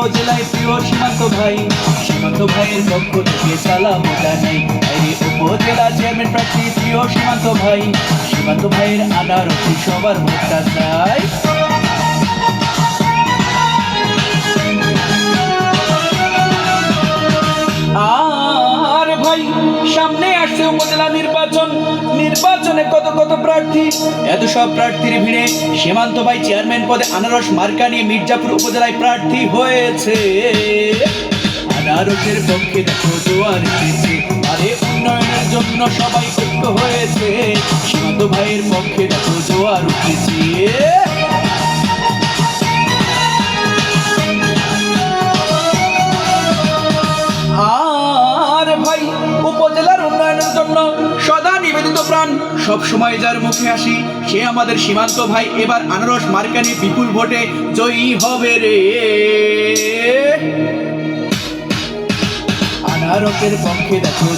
উপজেলায় প্রিয় সীমান্ত ভাই, সীমান্ত ভাইয়ের পক্ষ থেকে সালাম জানাই। এই উপজেলা চেয়ারম্যান প্রার্থী প্রিয় সীমান্ত ভাই, সীমান্ত ভাইয়ের আনারসি সবার ভোটটা চাই। সামনে আসছে উপজেলা নির্বাচন। নির্বাচনে কত কত প্রার্থী? এত সব প্রার্থীর ভিড়ে সীমান্ত ভাই চেয়ারম্যান পদে আনারস মার্কা নিয়ে মির্জাপুর উপজেলায় প্রার্থী হয়েছে। আনারসের পক্ষে দেখো জোয়ার আরে উন্নয়নের জন্য সবাই ঐক্য হয়েছে। সীমান্ত ভাইয়ের পক্ষে দেখো জোয়ার উঠেছে উপজেলার উন্নয়নের জন্য সদা নিবেদিত প্রাণ। সব সময় যার মুখে আসি, সে আমাদের সীমান্ত ভাই। এবার আনারস মার্কানি বিপুল ভোটে জয়ী হবে রে। আনারসের পক্ষে দেখো